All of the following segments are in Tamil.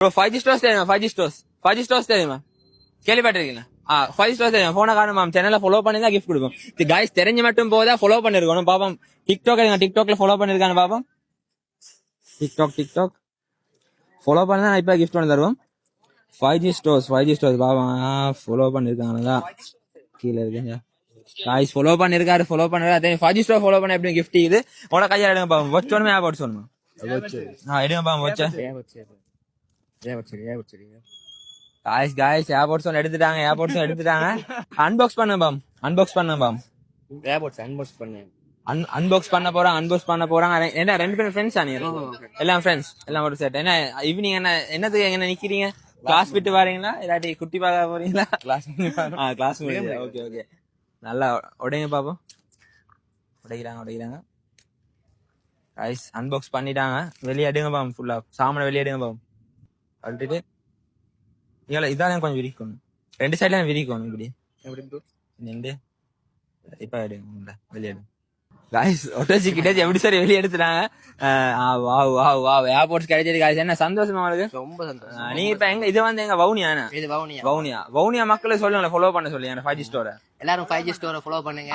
ப்ரோ ஃபைவ் ஜி ஸ்டோர்ஸ் தெரியுமா? Five G stores five G stores தெரியுமா? கேள்விப்பட்டிருக்கீங்களா? ஆ ஃபைவ் ஸ்டோர்ஸ் தெரியும்? போன காரணம் மேம் சேனலை ஃபாலோ பண்ணி தான் கிஃப்ட் கொடுப்போம். இது காய்ஸ் தெரிஞ்சு மட்டும் போதா ஃபாலோ பண்ணிருக்கணும் பாப்போம். டிக்டாக் எங்க டிக்டாக்ல ஃபாலோ பண்ணிருக்கானு பாப்போம். டிக்டாக் டிக்டாக் ஃபாலோ பண்ணி தான் இப்போ கிஃப்ட் பண்ணி தருவோம். Five G stores five G stores பாப்போம் ஃபாலோ பண்ணிருக்காங்களா கீழே இருக்குங்க. காய்ஸ் ஃபாலோ பண்ணிருக்காரு ஃபாலோ பண்ணிருக்காரு அதே ஃபைவ் ஜி ஸ்டோர் ஃபாலோ பண்ண எப்படி கிஃப்ட் இது? உன கையால் எடுங்க பாப்போம். வச்சு ஒன்றுமே ஆப் சொல்லணுமா. ஆ எடுங்க பாப்போம் வச்சா காய்ஸ் காய்ஸ் ஏர்போர்ட்ஸ் ஒன்று எடுத்துட்டாங்க ஏர்போர்ட்ஸ் எடுத்துட்டாங்க. அன்பாக்ஸ் பண்ண பாம். அன்பாக்ஸ் பண்ண பாம். அன் அன்பாக்ஸ் பண்ண. போறாங்க அன்பாக்ஸ் பண்ண போறாங்க என்ன ரெண்டு பேரும் ஃப்ரெண்ட்ஸ் ஆனீங்க எல்லாம் ஃப்ரெண்ட்ஸ் எல்லாம் ஒரு செட் என்ன ஈவினிங் என்ன என்னத்துக்கு எங்க நிக்கிறீங்க? கிளாஸ் விட்டு வரீங்களா? இல்லாட்டி குட்டி பார்க்க போறீங்களா? கிளாஸ் ஆ கிளாஸ் ஓகே ஓகே நல்லா உடைங்க பாப்போம். உடைக்கிறாங்க உடைக்கிறாங்க. ஐஸ் அன்பாக்ஸ் பண்ணிட்டாங்க. வெளியே எடுங்க பாம் ஃபுல்லா சாமான வெளியே எடுங்க பாம். அழுத்திட்டு இதில் இதான் கொஞ்சம் விரிக்கணும் ரெண்டு சைட்ல விரிக்கணும் இப்படி நின்று இப்ப எடுங்க வெளியே எடுங்க காய்ஸ் ஒட்டச்சி கிட்டே எப்படி சார் வெளியே எடுத்துட்டாங்க? வா வா வா ஏர்போர்ட்ஸ் கிடைச்சது காய்ஸ் என்ன சந்தோஷமா உங்களுக்கு? ரொம்ப சந்தோஷம். நீங்க இப்ப எங்க இது வந்து எங்க வவுனியாண்ணா இது வவுனியா. வவுனியா. வவுனியா மக்களை சொல்லுங்க ஃபாலோ பண்ண சொல்லி அந்த ஃபைவ் ஜி ஸ்டோரை எல்லாரும் ஃபைவ் ஜி ஸ்டோரை ஃபாலோ பண்ணுங்க.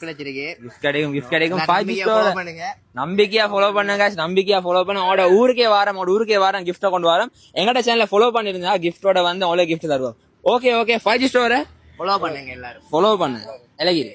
கிடைச்சிருக்கு. கிஃப்ட் கிடைக்கும் கிஃப்ட் கிடைக்கும். ஃபைவ் ஜி நம்பிக்கையா ஸ்டோர் பண்ணுங்க. நம்பிக்கையா ஃபாலோ பண்ணுங்க. நம்பிக்கையா ஃபாலோ பண்ண. உங்களோட ஊருக்கே வாரம் உங்களோட ஊருக்கே வாரம் கிஃப்ட்டை கொண்டு வரோம். எங்கட சேனலை ஃபாலோ பண்ணிருந்தா கிஃப்டோட வந்து உங்களுக்கு கிஃப்ட் தருவோம். ஓகே ஓகே ஃபைவ் ஜி ஸ்டோரை ஃபாலோ பண்ணுங்க எல்லாரும். ஃபாலோ பண்ணு. இலகிரி